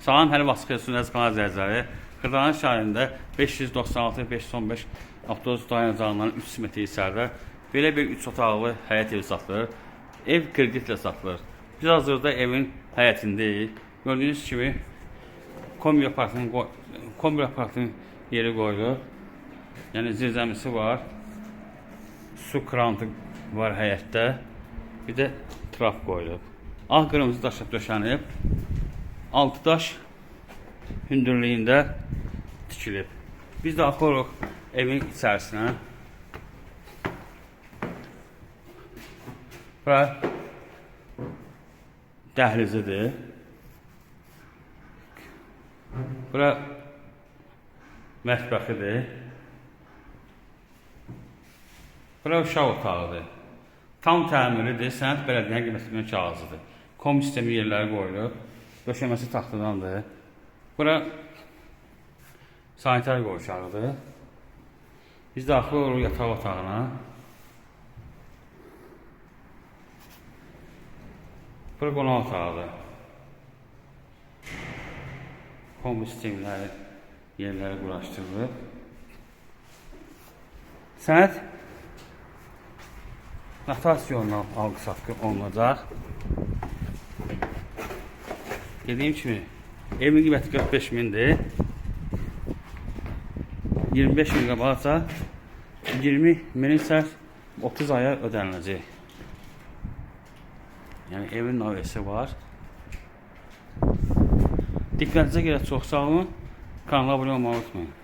Salam hər vaxt xeyirsiz kanal izləyiciləri. Xırdalan şəhərində 596-515 avtobus dayanacağından 3 metr içəridə belə bir 3 otaqlı həyət evi satılır. Ev kreditlə satılır. Biz hazırda evin həyətindəyik. Gördüyünüz kimi kombi parkının kombi parkının yeri qoyulur. Yəni zirzəmisi var. Su krantı var həyətdə. Bir də trap qoyulub. Ağ qırmızı daşla döşənib. Altı daş hündürlüyündə tikilib. Biz də axırıq evin içərisinə. Və dəhlizidir. Bura mətbəxidir. Bura uşaq otağıdır. Tam təmiridir, sənət bələdiyyənin qiymətinin kağızıdır. Kom sistemi yerləri qoyulub. Döşəməsi taxtadandır. Bura sanitar qovşağıdır. Biz daxil oluruq yataq otağına. Bura qonaq otağıdır. Kom sistemləri yerləri quraşdırılıb. Sənət Natasyonla algı satqı olunacaq. Dediyim kimi evin qiyməti 45 mindir. 25 min qabaqsa 20 minin isə 30 aya ödəniləcək. Yəni evin növəsi var. Diqqətinizə görə çox sağ olun. Kanala abunə olmağı unutmayın.